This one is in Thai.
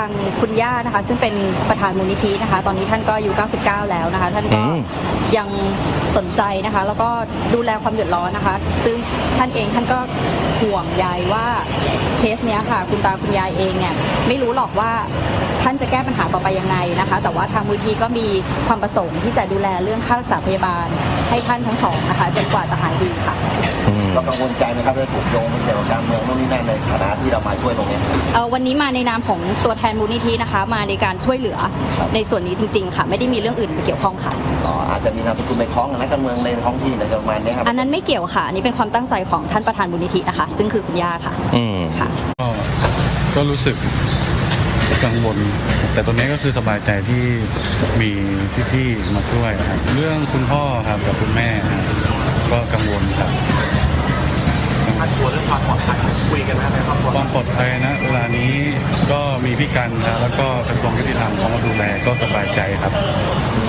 างคุณย่านะคะ ซึ่งเป็นประธานมูลนิธินะคะ ตอนนี้ท่านก็อายุ 99 แล้วนะคะ ท่านก็อืม ยังสนใจนะคะ แล้วก็ดูแลความเดือดร้อนนะคะ ซึ่งท่านเองท่านก็ห่วงใยว่าเคสเนี้ยค่ะ คุณตาคุณยายเองเนี่ยไม่รู้หรอกว่าท่านจะแก้ปัญหาต่อไปยังไงนะคะ แต่ว่าทางมูลนิธิก็มีความประสงค์ที่จะดูแลเรื่องค่ารักษาพยาบาลให้ท่านทั้งสองนะคะจนกว่าจะหายดีค่ะ อืมเรากังวลใจไหมครับว่าจะถูกโยงเป็นเกี่ยวกับการเมืองโน่นนี่นั่นในฐานะที่เรามาช่วยตรงนี้ครับเอ่อวันนี้มาในนามของตัวแทนมูลนิธินะคะ มาในการช่วยเหลือในส่วนนี้จริง ๆ ค่ะ ไม่ได้มีเรื่องอื่นไปเกี่ยวข้องค่ะอ๋ออาจจะมีนามสกุลไปคล้องกับนักการเมืองในท้องที่อะไรประมาณนี้ครับอันนั้นไม่เกี่ยวค่ะอันนี้เป็นความตั้งใจของท่านประธานมูลนิธินะคะ ซึ่งคือคุณย่าค่ะ อืมค่ะ ก็ก็รู้สึกกังวลแต่ตรงนี้ก็คือสบายใจที่มีพี่ๆมาช่วยครับ เรื่องคุณพ่อครับกับคุณแม่ครับก็กังวลครับ ปลอดภัยนะ เวลานี้ก็มีพี่กันครับแล้วก็กระทรวงยุติธรรมเขามาดูแลก็สบายใจครับ